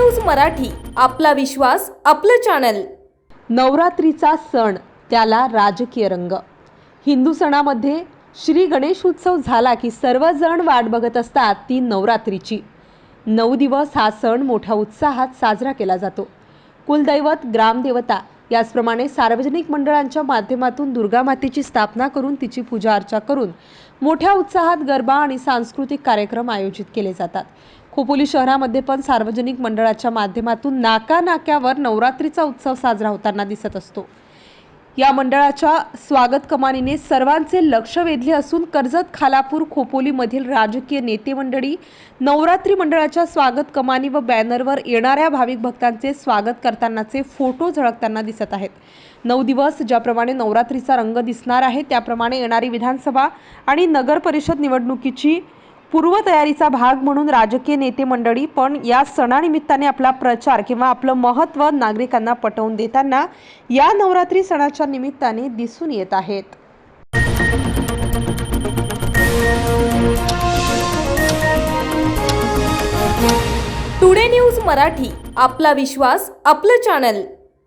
मराठी आपला विश्वास आपलं चॅनल नवरात्रीचा सण त्याला राजकीय रंग. हिंदू सणामध्ये श्री गणेश उत्सव झाला की सर्वजण वाट बघत असतात ती नवरात्रीची. नऊ दिवस हा सण मोठ्या उत्साहात साजरा केला जातो. कुलदैवत ग्रामदेवता याचप्रमाणे सार्वजनिक मंडळांच्या माध्यमातून दुर्गा मातेची स्थापना करून तिची पूजा अर्चा करून मोठ्या उत्साहात गरबा आणि सांस्कृतिक कार्यक्रम आयोजित केले जातात. खोपोली शहरामध्ये पण सार्वजनिक मंडळाच्या माध्यमातून नाका नाक्यावर नवरात्रीचा उत्सव साजरा होताना दिसत असतो. या मंडळाच्या स्वागत कमानीने सर्वांचे लक्ष वेधले असून कर्जत खालापूर खोपोलीमधील राजकीय नेते मंडळी नवरात्री मंडळाच्या स्वागत कमानी व बॅनरवर येणाऱ्या भाविक भक्तांचे स्वागत करतानाचे फोटो झळकताना दिसत आहेत. नऊ दिवस ज्याप्रमाणे नवरात्रीचा रंग दिसणार आहे त्याप्रमाणे येणारी विधानसभा आणि नगर परिषद निवडणुकीची पूर्वतयारीचा भाग म्हणून राजकीय नेते मंडळी पण या सणानिमित्ताने आपला प्रचार किंवा आपलं महत्त्व नागरिकांना पटवून देताना या नवरात्री सणाच्या निमित्ताने दिसून येत आहेत. टुडे न्यूज मराठी आपला विश्वास आपलं चॅनल.